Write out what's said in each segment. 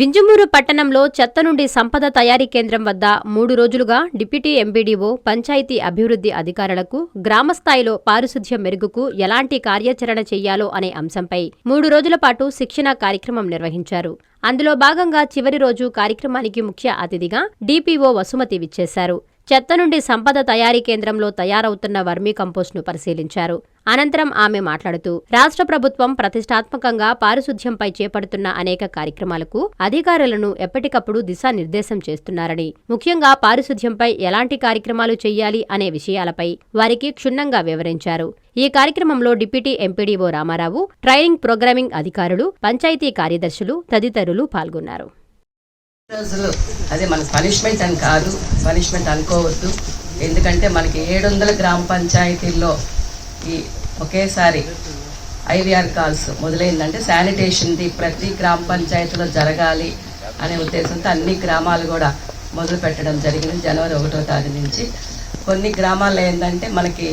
వింజమూరు పట్టణంలో చెత్త నుండి సంపద తయారీ కేంద్రం వద్ద మూడు రోజులుగా డిప్యూటీ ఎంబీడీఓ పంచాయతీ అభివృద్ధి అధికారులకు గ్రామస్థాయిలో పారిశుధ్య మెరుగుకు ఎలాంటి కార్యాచరణ చేయాలో అనే అంశంపై మూడు రోజుల పాటు శిక్షణ కార్యక్రమం నిర్వహించారు. అందులో భాగంగా చివరి రోజు కార్యక్రమానికి ముఖ్య అతిథిగా డీపీఓ వసుమతి విచ్చేశారు. చెత్త నుండి సంపద తయారీ కేంద్రంలో తయారవుతున్న వర్మీ కంపోస్ట్ను పరిశీలించారు. అనంతరం ఆమె మాట్లాడుతూ రాష్ట్ర ప్రభుత్వం ప్రతిష్టాత్మకంగా పారిశుధ్యంపై చేపడుతున్న అనేక కార్యక్రమాలకు అధికారులను ఎప్పటికప్పుడు దిశానిర్దేశం చేస్తున్నారని ముఖ్యంగా పారిశుధ్యంపై ఎలాంటి కార్యక్రమాలు చేయాలి అనే విషయాలపై వారికి క్షుణ్ణంగా వివరించారు. ఈ కార్యక్రమంలో deputy MPDO Ramarao training programming అధికారులు పంచాయతీ కార్యదర్శులు తదితరులు పాల్గొన్నారు. రోజులు. అదే మన పనిష్మెంట్ అని కాదు పనిష్మెంట్ అనుకోవద్దు. ఎందుకంటే మనకి ఏడు వందల గ్రామ పంచాయతీల్లో ఈ ఒకేసారి ఐవీఆర్ కాల్స్ మొదలైందంటే శానిటేషన్ది ప్రతి గ్రామ పంచాయతీలో జరగాలి అనే ఉద్దేశంతో అన్ని గ్రామాలు కూడా మొదలు పెట్టడం జరిగింది జనవరి ఒకటో తారీఖు నుంచి. కొన్ని గ్రామాల్లో ఏంటంటే మనకి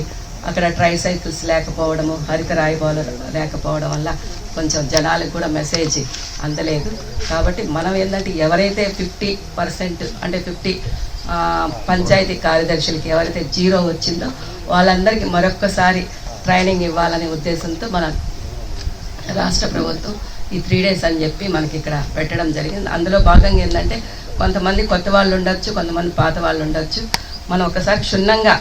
అక్కడ ట్రైసైకిల్స్ లేకపోవడము హరిత రాయిబాలు లేకపోవడం వల్ల కొంచెం జనాలకు కూడా మెసేజ్ అందలేదు. కాబట్టి మనం ఏంటంటే ఎవరైతే ఫిఫ్టీ పర్సెంట్ అంటే ఫిఫ్టీ పంచాయతీ కార్యదర్శులకి ఎవరైతే జీరో వచ్చిందో వాళ్ళందరికీ మరొక్కసారి ట్రైనింగ్ ఇవ్వాలనే ఉద్దేశంతో మన రాష్ట్ర ప్రభుత్వం ఈ త్రీ డేస్ అని చెప్పి మనకి ఇక్కడ పెట్టడం జరిగింది. అందులో భాగంగా ఏంటంటే కొంతమంది కొత్త వాళ్ళు ఉండొచ్చు కొంతమంది పాత వాళ్ళు ఉండొచ్చు. మనం ఒకసారి క్షుణ్ణంగా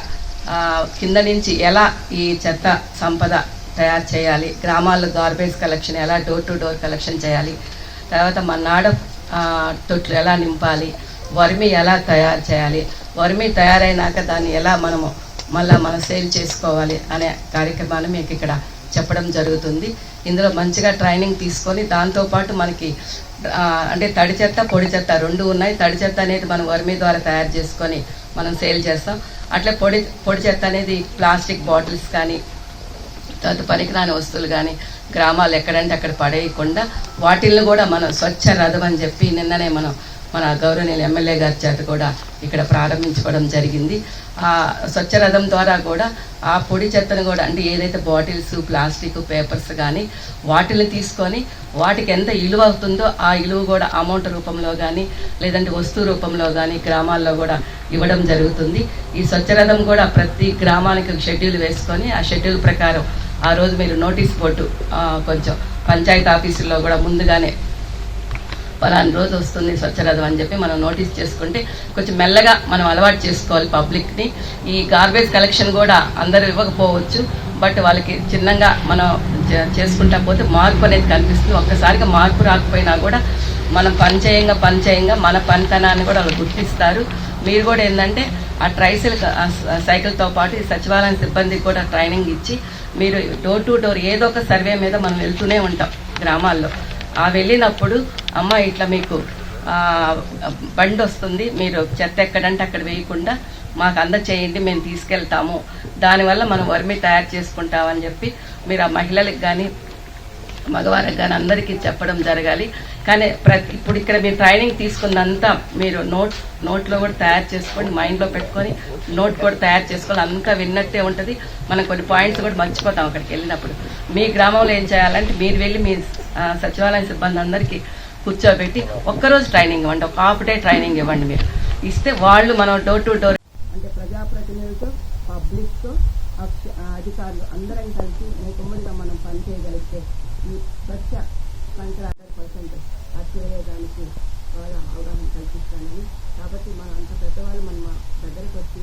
కింద నుంచి ఎలా ఈ చెత్త సంపద తయారు చేయాలి. గ్రామాల్లో గార్బేజ్ కలెక్షన్ ఎలా డోర్ టు డోర్ కలెక్షన్ చేయాలి. తర్వాత మన నాడ తొట్లు ఎలా నింపాలి వర్మి ఎలా తయారు చేయాలి వర్మి తయారైనాక దాన్ని ఎలా మనము మళ్ళీ మనం సేల్ చేసుకోవాలి అనే కార్యక్రమాన్ని మీకు ఇక్కడ చెప్పడం జరుగుతుంది. ఇందులో మంచిగా ట్రైనింగ్ తీసుకొని దాంతోపాటు మనకి అంటే తడి చెత్త పొడి చెత్త రెండు ఉన్నాయి. తడి చెత్త అనేది మనం వర్మి ద్వారా తయారు చేసుకొని మనం సేల్ చేస్తాం. అట్లే పొడి పొడి చెత్త అనేది ప్లాస్టిక్ బాటిల్స్ కానీ తర్వాత పనికిరాని వస్తువులు కానీ గ్రామాలు ఎక్కడంటే అక్కడ పడేయకుండా వాటిల్ని కూడా మనం స్వచ్ఛ రథం అని చెప్పి నిన్ననే మనం మన గౌరవనీయులు ఎమ్మెల్యే గారి చేత కూడా ఇక్కడ ప్రారంభించుకోవడం జరిగింది. ఆ స్వచ్ఛ రథం ద్వారా కూడా ఆ పొడి చెత్తను కూడా అంటే ఏదైతే బాటిల్స్ ప్లాస్టిక్ పేపర్స్ కానీ వాటిని తీసుకొని వాటికి ఎంత ఇలువ అవుతుందో ఆ ఇలువ కూడా అమౌంట్ రూపంలో కానీ లేదంటే వస్తువు రూపంలో కానీ గ్రామాల్లో కూడా ఇవ్వడం జరుగుతుంది. ఈ స్వచ్ఛరథం కూడా ప్రతి గ్రామానికి షెడ్యూల్ వేసుకొని ఆ షెడ్యూల్ ప్రకారం ఆ రోజు మీరు నోటీస్ బోర్డు కొంచెం పంచాయతీ ఆఫీసుల్లో కూడా ముందుగానే పలానా రోజు వస్తుంది స్వచ్ఛరథం అని చెప్పి మనం నోటీస్ చేసుకుంటే కొంచెం మెల్లగా మనం అలవాటు చేసుకోవాలి పబ్లిక్ని. ఈ గార్బేజ్ కలెక్షన్ కూడా అందరూ ఇవ్వకపోవచ్చు బట్ వాళ్ళకి చిన్నగా మనం చేసుకుంటా పోతే మార్పు అనేది కనిపిస్తుంది. ఒక్కసారిగా మార్పు రాకపోయినా కూడా మనం పనిచేయంగా పనిచేయంగా మన పనితనాన్ని కూడా వాళ్ళు గుర్తిస్తారు. మీరు కూడా ఏంటంటే ఆ ట్రైసైకిల్ సైకిల్తో పాటు ఈ సచివాలయం సిబ్బందికి కూడా ట్రైనింగ్ ఇచ్చి మీరు డోర్ టు డోర్ ఏదో ఒక సర్వే మీద మనం వెళ్తూనే ఉంటాం గ్రామాల్లో. ఆ వెళ్ళినప్పుడు అమ్మ ఇట్లా మీకు బండి వస్తుంది మీరు చెత్త ఎక్కడంటే అక్కడ వేయకుండా మాకు అందచేయండి మేము తీసుకెళ్తాము. దానివల్ల మనం వర్మి తయారు చేసుకుంటామని చెప్పి మీరు ఆ మహిళలకు కానీ మగవారికి కానీ అందరికీ చెప్పడం జరగాలి. కానీ ప్రతి ఇప్పుడు ఇక్కడ మీరు ట్రైనింగ్ తీసుకున్నంతా మీరు నోట్ నోట్లో కూడా తయారు చేసుకొని మైండ్లో పెట్టుకొని నోట్ కూడా తయారు చేసుకోవాలి. అంతా విన్నట్టే ఉంటుంది. మనం కొన్ని పాయింట్స్ కూడా మర్చిపోతాం అక్కడికి వెళ్ళినప్పుడు. మీ గ్రామంలో ఏం చేయాలంటే మీరు వెళ్ళి మీ సచివాలయ సిబ్బంది అందరికీ కూర్చోబెట్టి ఒక్కరోజు ట్రైనింగ్ ఇవ్వండి. ఒక హాఫ్ డే ట్రైనింగ్ ఇవ్వండి మీరు. ఇస్తే వాళ్ళు మనం డోర్ టు డోర్ అంటే ప్రజాప్రతినిధులతో పబ్లిక్తో అధికారులు అందరం కలిసి ఉమ్మడిగా మనం పనిచేయగలిగితే ఈ స్వచ్ఛ సంక్రాంతి హండ్రెడ్ పర్సెంట్ అతివేయడానికి వాళ్ళ అవగాహన కల్పిస్తానని. కాబట్టి మన అంత పెద్దవాళ్ళు మన మా దగ్గరకు వచ్చి